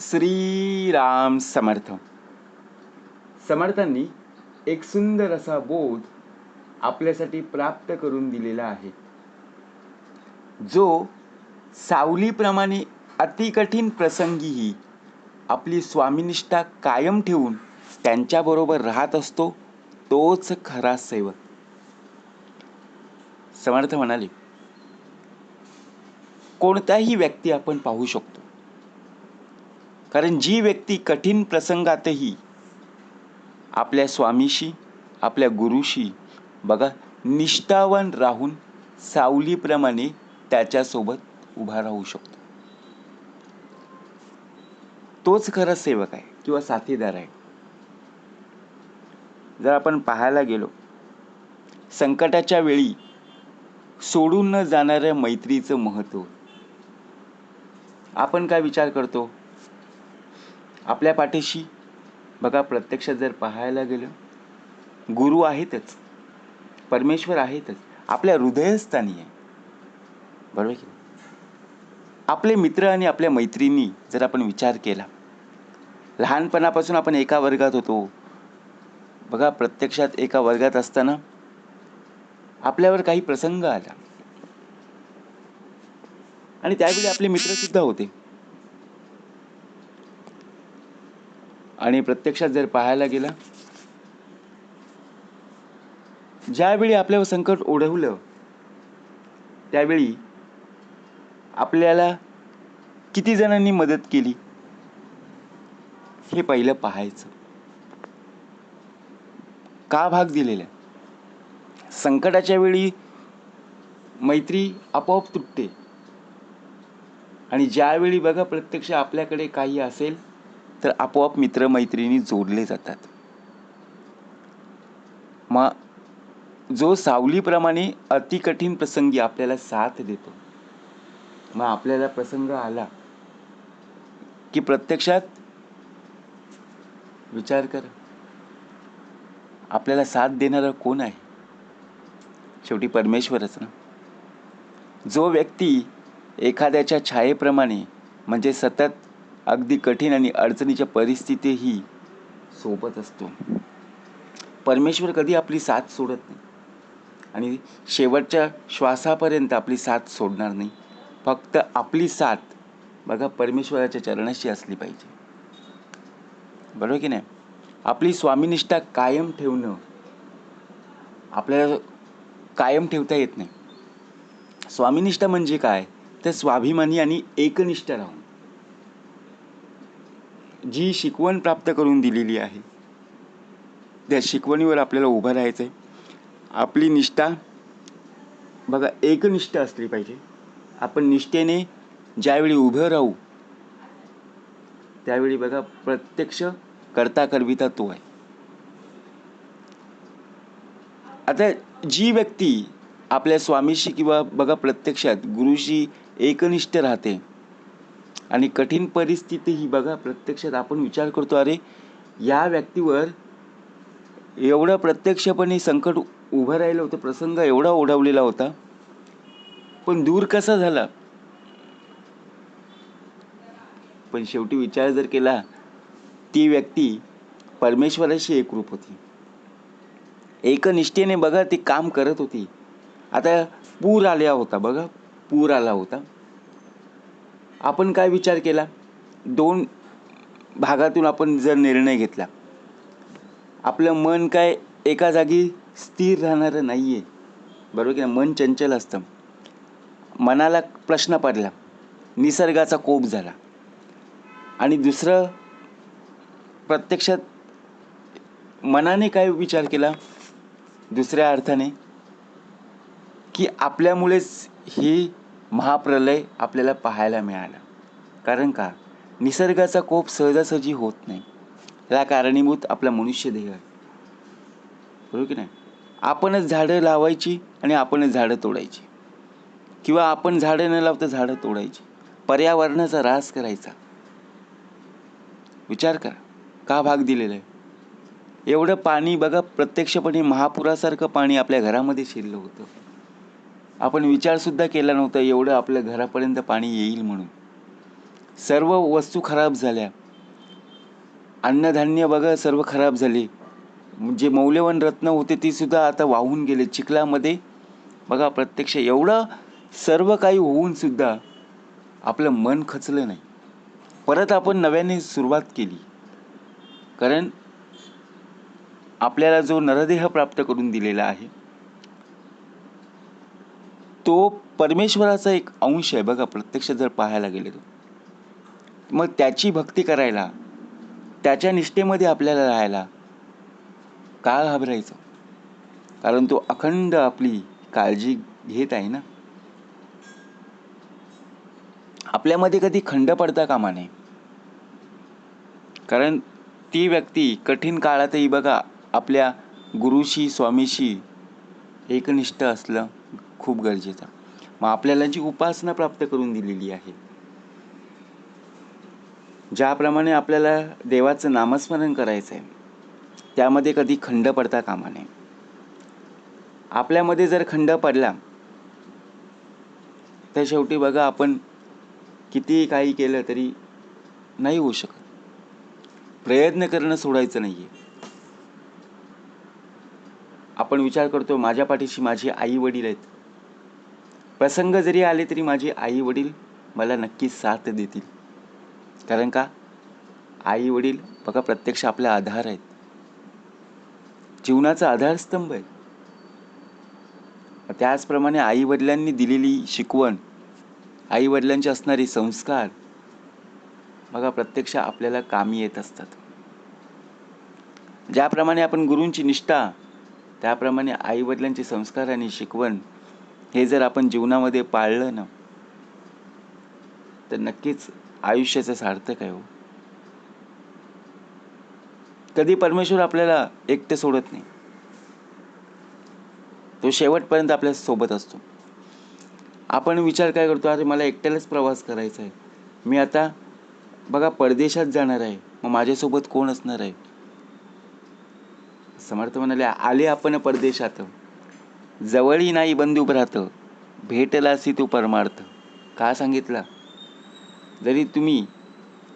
श्रीराम समर्थ. समर्थांनी एक सुंदर असा बोध आपल्यासाठी प्राप्त करून दिलेला आहे. जो सावलीप्रमाणे अतिकठीण प्रसंगीही आपली स्वामिनिष्ठा कायम ठेवून त्यांच्याबरोबर राहत असतो तोच खरा सेवक. समर्थ म्हणाले कोणताही व्यक्ती आपण पाहू शकतो. कारण जी व्यक्ती कठीण प्रसंगातही आपल्या स्वामीशी आपल्या गुरुशी बघा निष्ठावान राहून सावलीप्रमाणे त्याच्यासोबत उभा राहू शकतो. तोच खरा सेवक आहे किंवा साथीदार आहे. जर आपण पाहायला गेलो संकटाच्या वेळी सोडून न जाणाऱ्या मैत्रीचं महत्त्व आपण काय विचार करतो? आपल्या पाठीशी. बघा प्रत्यक्षात जर पाहायला गेलं गुरु आहेतच परमेश्वर आहेतच आपल्या हृदयस्थानी आहे. बरोबर की आपले मित्र आणि आपल्या मैत्रिणी जर आपण विचार केला लहानपणापासून आपण एका वर्गात होतो. बघा प्रत्यक्षात एका वर्गात असताना आपल्यावर काही प्रसंग आला. आणि त्यावेळी आपले मित्रसुद्धा होते. आणि प्रत्यक्षात जर पाहायला गेला ज्यावेळी आपल्यावर संकट ओढवलं त्यावेळी आपल्याला किती जणांनी मदत केली हे पहिलं पाहायचं. का भाग दिलेला? संकटाच्या वेळी मैत्री आपोआप तुटते. आणि ज्यावेळी बघा प्रत्यक्ष आपल्याकडे काही असेल तर आपोआप मित्रमैत्रिणी जोडले जातात. मग जो सावलीप्रमाणे अतिकठीण प्रसंगी आपल्याला साथ देतो मग आपल्याला प्रसंग आला की प्रत्यक्षात विचार कर. आपल्याला साथ देणारा कोण आहे? शेवटी परमेश्वरच ना. जो व्यक्ती एखाद्याच्या छायेप्रमाणे म्हणजे सतत अगदी कठीण आणि अडचणीच्या परिस्थितीही सोबत असतो. परमेश्वर कधी आपली साथ सोडत नाही आणि शेवटच्या श्वासापर्यंत आपली साथ सोडणार नाही. फक्त आपली साथ बघा परमेश्वराच्या चरणाशी असली पाहिजे. बरोबर की नाही? आपली स्वामीनिष्ठा कायम ठेवणं आपल्याला कायम ठेवता येत नाही. स्वामीनिष्ठा म्हणजे काय? तर स्वाभिमानी आणि एकनिष्ठ राहून. जी शिकवण प्राप्त करून दिलेली आहे त्या शिकवणीवर आपल्याला उभं राहायचं आहे आपली निष्ठा बघा एकनिष्ठ असली पाहिजे. आपण निष्ठेने ज्यावेळी उभं राहू त्यावेळी बघा प्रत्यक्ष करता करविता तो आहे. आता जी व्यक्ती आपल्या स्वामीशी किंवा बघा प्रत्यक्षात गुरुशी एकनिष्ठ राहते आणि कठीण परिस्थिती ही बघा प्रत्यक्षात आपण विचार करतो अरे या व्यक्तीवर एवढं प्रत्यक्षपणे संकट उभं राहिलं होतं प्रसंग एवढा ओढवलेला होता. पण दूर कसा झाला? पण शेवटी विचार जर केला ती व्यक्ती परमेश्वराशी एकरूप होती. एकनिष्ठेने बघा ती काम करत होती. आता पूर आल्या होता बघा पूर आला होता. आपण काय विचार केला? दोन भागातून आपण जर निर्णय घेतला आपलं मन काय एका जागी स्थिर राहणारं नाही आहे बरोबर की मन चंचल असतं. मनाला प्रश्न पडला निसर्गाचा कोप झाला. आणि दुसरं प्रत्यक्षात मनाने काय विचार केला? दुसऱ्या अर्थाने की आपल्यामुळेच ही महाप्रलय आपल्याला पाहायला मिळाला. कारण का? निसर्गाचा कोप सहजासहजी होत नाही. याला कारणीभूत आपला मनुष्य देह आहे. बरोबर की नाही? आपणच झाडं लावायची आणि आपणच झाडं तोडायची. किंवा आपण झाडं न लावता झाडं तोडायची. पर्यावरणाचा ऱ्हास करायचा. विचार करा. का भाग दिलेला आहे? एवढं पाणी बघा प्रत्यक्षपणे महापुरासारखं पाणी आपल्या घरामध्ये शिरलं होतं. आपण विचारसुद्धा केला नव्हता एवढं आपल्या घरापर्यंत पाणी येईल म्हणून. सर्व वस्तू खराब झाल्या. अन्नधान्य बघा सर्व खराब झाले. जे मौल्यवान रत्न होते ती सुद्धा आता वाहून गेले. चिखलामध्ये बघा प्रत्यक्ष एवढं सर्व काही होऊन सुद्धा आपलं मन खचलं नाही. परत आपण नव्याने सुरुवात केली. कारण आपल्याला जो नरदेह प्राप्त करून दिलेला आहे तो परमेश्वराचा एक अंश आहे बघा प्रत्यक्ष जर पाहायला गेले तर. मग त्याची भक्ती करायला त्याच्या निष्ठेमध्ये आपल्याला राहायला का घाबरायचं. कारण तो अखंड आपली काळजी घेत आहे ना. आपल्यामध्ये कधी खंड पडता कामा नये. कारण ती व्यक्ती कठीण काळातही बघा आपल्या गुरुशी स्वामीशी एकनिष्ठ असलं खूप गरजेचं मग आपल्याला जी उपासना प्राप्त करून दिलेली आहे ज्याप्रमाणे आपल्याला देवाचं नामस्मरण करायचं आहे त्यामध्ये कधी खंड पडता कामा नये. आपल्यामध्ये जर खंड पडला तर शेवटी बघा आपण कितीही काही केलं तरी नाही होऊ शकत. प्रयत्न करणं सोडायचं नाही आहे आपण विचार करतो माझ्या पाठीशी माझी आई वडील आहेत. प्रसंग जरी आले तरी माझे आई वडील मला नक्कीच साथ देतील. कारण का? आई वडील बघा प्रत्यक्ष आपला आधार आहेत. जीवनाचा आधारस्तंभ आहे त्याचप्रमाणे आई वडिलांनी दिलेली शिकवण आई वडिलांचे असणारे संस्कार बघा प्रत्यक्ष आपल्याला कामी येत असतात. ज्याप्रमाणे आपण गुरूंची निष्ठा त्याप्रमाणे आई वडिलांचे संस्कार आणि शिकवण हे जर आपण जीवनामध्ये पाळलं ना तर नक्कीच आयुष्याचं सार्थक आहे हो. कधी परमेश्वर आपल्याला एकटे सोडत नाही. तो शेवटपर्यंत आपल्यासोबत असतो. आपण विचार काय करतो अरे मला एकट्यालाच प्रवास करायचा आहे. मी आता बघा परदेशात जाणार आहे. मग माझ्यासोबत कोण असणार आहे? समर्थ म्हणाले आले आपण परदेशात. जवळही नाही बंधू भ्रात भेटलासी तू परमार्थ. का सांगितला? जरी तुम्ही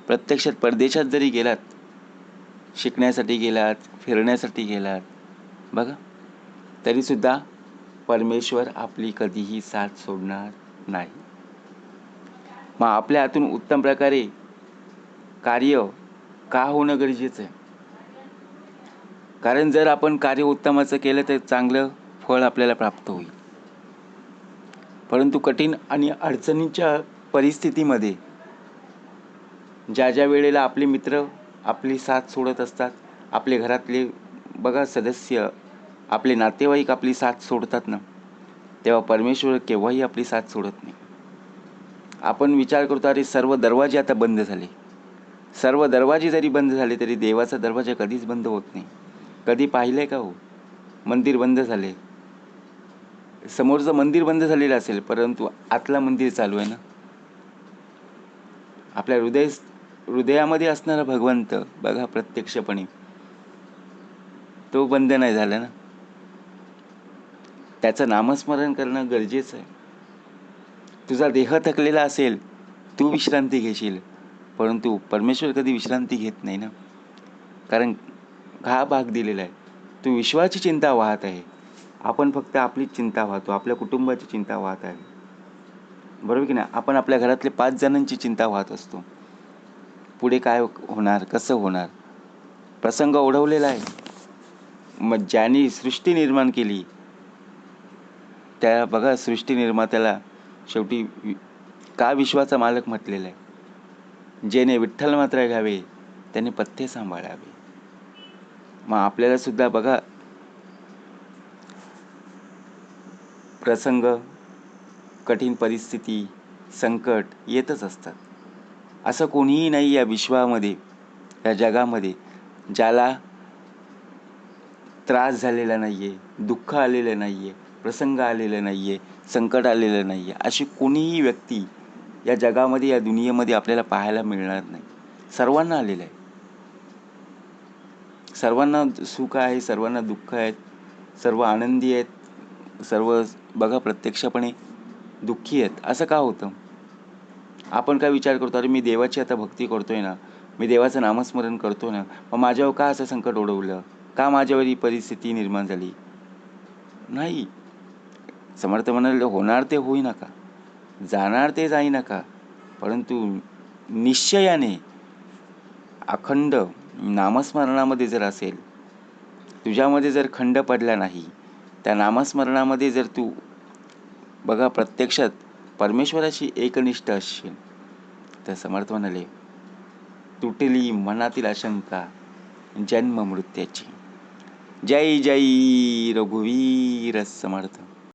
प्रत्यक्षात परदेशात जरी गेलात शिकण्यासाठी गेलात फिरण्यासाठी गेलात बघा तरीसुद्धा परमेश्वर आपली कधीही साथ सोडणार नाही. मग आपल्या हातून उत्तम प्रकारे कार्य का होणं गरजेचं आहे? कारण जर आपण कार्य उत्तमाचं केलं तर चांगलं फळ आपल्याला प्राप्त होईल. परंतु कठीण आणि अडचणीच्या परिस्थितीमध्ये ज्या ज्या वेळेला आपले मित्र आपली साथ सोडत असतात आपले घरातले बघा सदस्य आपले नातेवाईक आपली साथ सोडतात ना तेव्हा परमेश्वर केव्हाही आपली साथ सोडत नाही. आपण विचार करतो अरे सर्व दरवाजे आता बंद झाले. सर्व दरवाजे जरी बंद झाले तरी देवाचा दरवाजा कधीच बंद होत नाही. कधी पाहिलं का हो? मंदिर बंद झाले समोरचं मंदिर बंद झालेलं असेल परंतु आतला मंदिर चालू आहे ना? आपल्या हृदय हृदयामध्ये असणारा भगवंत बघा प्रत्यक्षपणे तो बंद नाही झाला ना? त्याचं नामस्मरण करणं गरजेचं आहे. तुझा देह थकलेला असेल तू विश्रांती घेशील परंतु परमेश्वर कधी विश्रांती घेत नाही ना? कारण हा भाग दिलेला आहे. तू विश्वाची चिंता वाहत आहे. आपण फक्त आपलीच चिंता वाहतो आपल्या कुटुंबाची चिंता वाहत आहे. बरोबर की नाही? आपण आपल्या घरातले पाच जणांची चिंता वाहत असतो. पुढे काय होणार? कसं होणार? प्रसंग ओढवलेला आहे. मग ज्यांनी सृष्टी निर्माण केली त्या बघा सृष्टी निर्मात्याला शेवटी का विश्वाचा मालक म्हटलेला आहे? जेने विठ्ठल मात्र घ्यावे त्याने पथ्य सांभाळावे. मग आपल्याला सुद्धा बघा प्रसंग कठीण परिस्थिती संकट येतच असतात. असं कोणीही नाही या विश्वामध्ये या जगामध्ये ज्याला त्रास झालेला नाही आहे दुःख आलेलं नाही आहे प्रसंग आलेला नाही आहे संकट आलेलं नाही आहे अशी कोणीही व्यक्ती या जगामध्ये या दुनियेमध्ये आपल्याला पाहायला मिळणार नाही. सर्वांना आलेलं आहे. सर्वांना सुख आहे सर्वांना दुःख आहेत सर्व आनंदी आहेत. सर्व बघा प्रत्यक्षपणे दुःखी आहेत. असं का होतं? आपण काय विचार करतो? अरे मी देवाची आता भक्ती करतोय ना. मी देवाचं नामस्मरण करतो ना. मग माझ्यावर का असं संकट ओढवलं? का माझ्यावर ही परिस्थिती निर्माण झाली? नाही. समर्थ म्हणाले होणार ते होई नका. जाणार ते जाई नका. परंतु निश्चयाने अखंड नामस्मरणामध्ये जर असेल तुझ्यामध्ये जर खंड पडला नाही त्या नामस्मरणामध्ये जर तू बघा प्रत्यक्षात परमेश्वराशी एकनिष्ठ असशील तर समर्थ म्हणाले तुटली मनातील आशंका जन्म मृत्याची जय जय रघुवीर समर्थ.